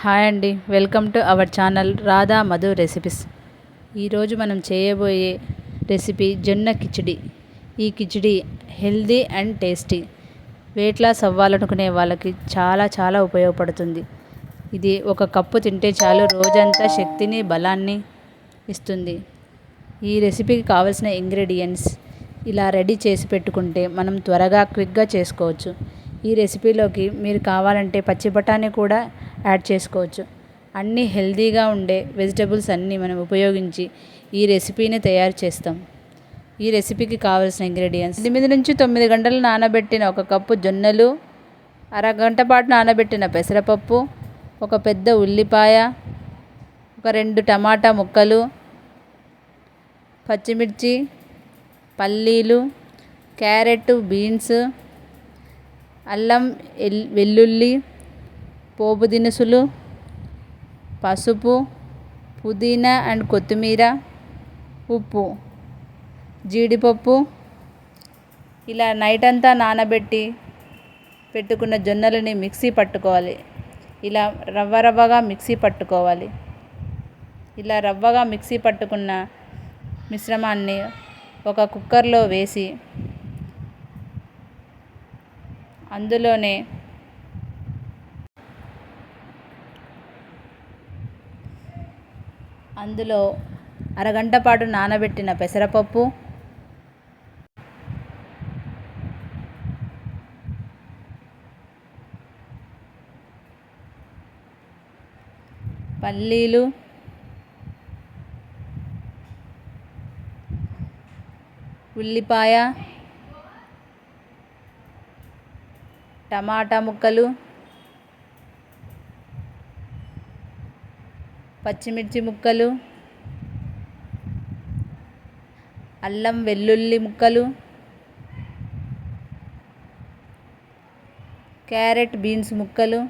Hi అండి. Welcome to our channel Radha Madhu recipes. ఈరోజు మనం చేయబోయే రెసిపీ జొన్న కిచిడి. ఈ khichdi healthy and tasty. Weight loss అవ్వాలనుకునే వాళ్ళకి చాలా చాలా ఉపయోగపడుతుంది. ఇది ఒక కప్పు తింటే చాలు రోజంతా శక్తిని బలాన్ని ఇస్తుంది. ఈ రెసిపీకి కావలసిన ఇంగ్రీడియంట్స్ ఇలా రెడీ చేసి పెట్టుకుంటే మనం త్వరగా క్విక్గా చేసుకోవచ్చు. ఈ రెసిపీలోకి మీరు కావాలంటే పచ్చి బఠానీ కూడా యాడ్ చేసుకోవచ్చు. అన్నీ హెల్తీగా ఉండే వెజిటబుల్స్ అన్నీ మనం ఉపయోగించి ఈ రెసిపీని తయారు చేస్తాం. ఈ రెసిపీకి కావాల్సిన ఇంగ్రీడియంట్స్. ఎనిమిది నుంచి తొమ్మిది గంటలు నానబెట్టిన ఒక కప్పు జొన్నలు అరగంట పాటు నానబెట్టిన పెసరపప్పు ఒక పెద్ద ఉల్లిపాయ ఒక రెండు టమాటా ముక్కలు పచ్చిమిర్చి పల్లీలు క్యారెట్ బీన్స్ అల్లం ఎల్ వెల్లుల్లి పోపు దినుసులు పసుపు పుదీనా అండ్ కొత్తిమీర ఉప్పు జీడిపప్పు. ఇలా నైట్ అంతా నానబెట్టి పెట్టుకున్న జొన్నలని మిక్సీ పట్టుకోవాలి. ఇలా రవ్వ రవ్వగా మిక్సీ పట్టుకోవాలి. ఇలా రవ్వగా మిక్సీ పట్టుకున్న మిశ్రమాన్ని ఒక కుక్కర్లో వేసి అందులోనే అందులో అరగంట పాటు నానబెట్టిన పెసరపప్పు. పల్లీలు. ఉల్లిపాయ. టమాటా ముక్కలు. పచ్చిమిర్చి ముక్కలు అల్లం వెల్లుల్లి ముక్కలు క్యారెట్ బీన్స్ ముక్కలు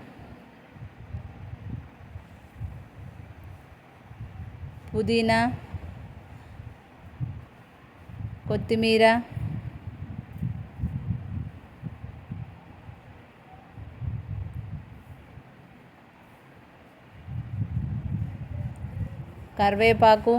పుదీనా కొత్తిమీర కరివేపాకు.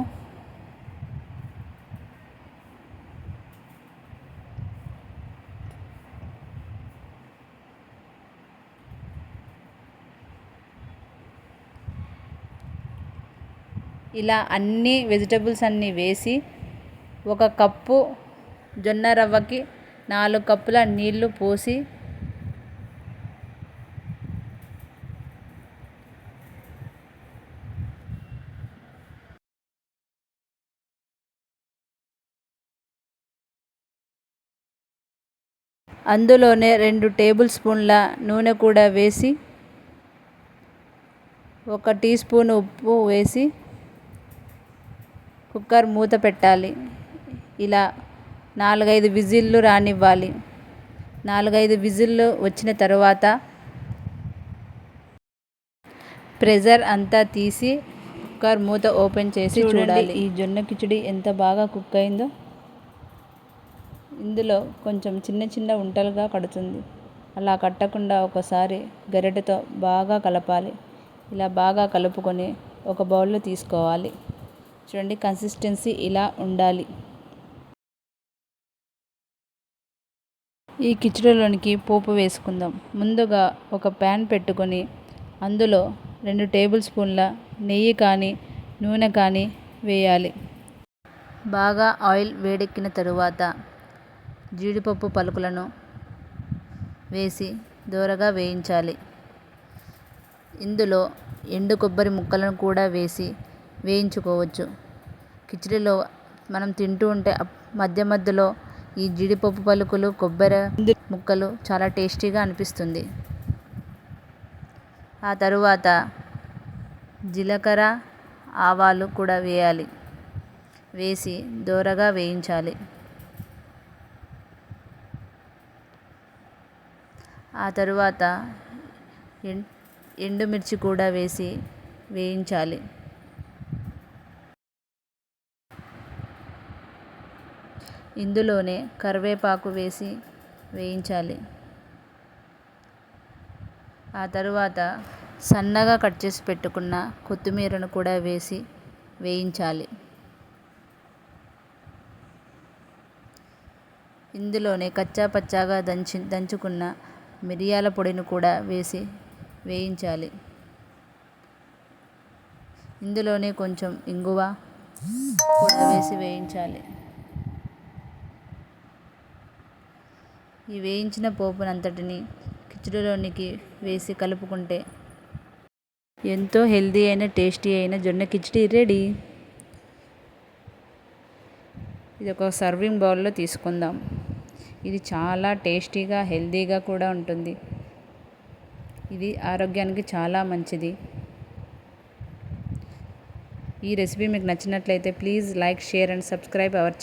ఇలా అన్ని వెజిటబుల్స్ అన్నీ వేసి ఒక కప్పు జొన్న రవ్వకి నాలుగు కప్పుల నీళ్ళు పోసి అందులోనే రెండు టేబుల్ స్పూన్ల నూనె కూడా వేసి ఒక టీ స్పూన్ ఉప్పు వేసి కుక్కర్ మూత పెట్టాలి. ఇలా నాలుగైదు విజిల్లు రానివ్వాలి. నాలుగైదు విజిల్లు వచ్చిన తర్వాత ప్రెజర్ అంతా తీసి కుక్కర్ మూత ఓపెన్ చేసి చూడాలి. ఈ జొన్న కిచిడి ఎంత బాగా కుక్ అయిందో. ఇందులో కొంచెం చిన్న చిన్న ఉంటలుగా కడుతుంది. అలా కట్టకుండా ఒకసారి గరిటెతో బాగా కలపాలి. ఇలా బాగా కలుపుకొని ఒక బౌల్లో తీసుకోవాలి. చూడండి కన్సిస్టెన్సీ ఇలా ఉండాలి. ఈ కిచిడిలోనికి పోపు వేసుకుందాం. ముందుగా ఒక ప్యాన్ పెట్టుకొని అందులో రెండు టేబుల్ స్పూన్ల నెయ్యి కానీ నూనె కానీ వేయాలి. బాగా ఆయిల్ వేడెక్కిన తరువాత జీడిపప్పు పలుకులను వేసి దూరగా వేయించాలి. ఇందులో ఎండు కొబ్బరి ముక్కలను కూడా వేసి వేయించుకోవచ్చు. కిచిడిలో మనం తింటూ ఉంటే మధ్య మధ్యలో ఈ జీడిపప్పు పలుకులు కొబ్బరి ముక్కలు చాలా టేస్టీగా అనిపిస్తుంది. ఆ తరువాత జీలకర్ర ఆవాలు కూడా వేయాలి. వేసి దోరగా వేయించాలి. ఆ తరువాత ఎండుమిర్చి కూడా వేసి వేయించాలి. ఇందులోనే కరివేపాకు వేసి వేయించాలి. ఆ తరువాత సన్నగా కట్ చేసి పెట్టుకున్న కొత్తిమీరను కూడా వేసి వేయించాలి. ఇందులోనే కచ్చా పచ్చాగా దంచి దంచుకున్న మిరియాల పొడిని కూడా వేసి వేయించాలి. ఇందులోనే కొంచెం ఇంగువ కూడా వేసి వేయించాలి. ఈ వేయించిన పోపునంతటిని కిచిడిలోనికి వేసి కలుపుకుంటే ఎంతో హెల్దీ అయిన టేస్టీ అయిన జొన్న కిచిడి రెడీ. ఇది ఒక సర్వింగ్ బౌల్లో తీసుకుందాం. ఇది చాలా టేస్టీగా హెల్దీగా కూడా ఉంటుంది. ఇది ఆరోగ్యానికి చాలా మంచిది. ఈ రెసిపీ మీకు నచ్చినట్లయితే please like share and subscribe our